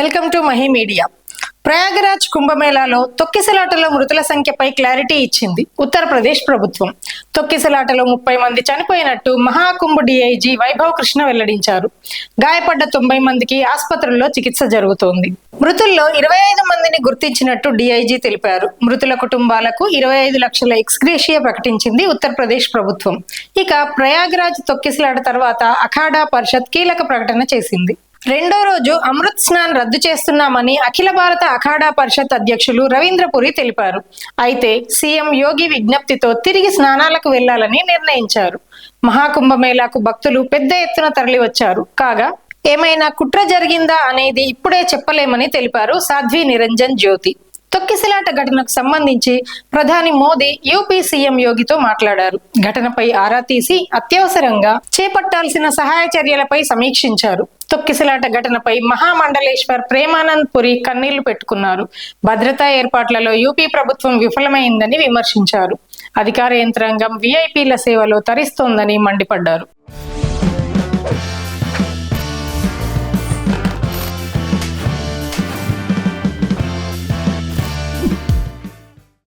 Welcome to Mahi media. Prayagraj కుంభమేళాలో తొక్కిసలాటలో మృతుల సంఖ్యపై క్లారిటీ ఇచ్చింది ఉత్తరప్రదేశ్ ప్రభుత్వం. తొక్కిసలాటలో ముప్పై మంది చనిపోయినట్టు మహాకుంభ్ డిఐజీ వైభవ్ కృష్ణ వెల్లడించారు. గాయపడ్డ తొంభై మందికి ఆసుపత్రుల్లో చికిత్స జరుగుతోంది. మృతుల్లో ఇరవై ఐదు మందిని గుర్తించినట్టు డిఐజీ తెలిపారు. మృతుల కుటుంబాలకు ఇరవై ఐదు లక్షల ఎక్స్గ్రేషియా ప్రకటించింది ఉత్తరప్రదేశ్ ప్రభుత్వం. ఇక ప్రయాగరాజ్ తొక్కిసలాట తర్వాత అఖాడా పరిషత్ కీలక ప్రకటన చేసింది. రెండో రోజు అమృత్ స్నాన్ రద్దు చేస్తున్నామని అఖిల భారత అఖాడా పరిషత్ అధ్యక్షులు రవీంద్రపురి తెలిపారు. అయితే సీఎం యోగి విజ్ఞప్తితో తిరిగి స్నానాలకు వెళ్ళాలని నిర్ణయించారు. మహాకుంభమేళాకు భక్తులు పెద్ద ఎత్తున తరలివచ్చారు. కాగా ఏమైనా కుట్ర జరిగిందా అనేది ఇప్పుడే చెప్పలేమని తెలిపారు సాధ్వి నిరంజన్ జ్యోతి. తొక్కిసలాట ఘటనకు సంబంధించి ప్రధాని మోదీ యూపీ సీఎం యోగితో మాట్లాడారు. ఘటనపై ఆరా తీసి అత్యవసరంగా చేపట్టాల్సిన సహాయ చర్యలపై సమీక్షించారు. తొక్కిసలాట ఘటనపై మహామండలేశ్వర్ ప్రేమానంద్ పురి కన్నీళ్ళు పెట్టుకున్నారు. భద్రతా ఏర్పాట్లలో యూపీ ప్రభుత్వం విఫలమైందని విమర్శించారు. అధికార యంత్రాంగం విఐపీల సేవలో తరిస్తోందని మండిపడ్డారు.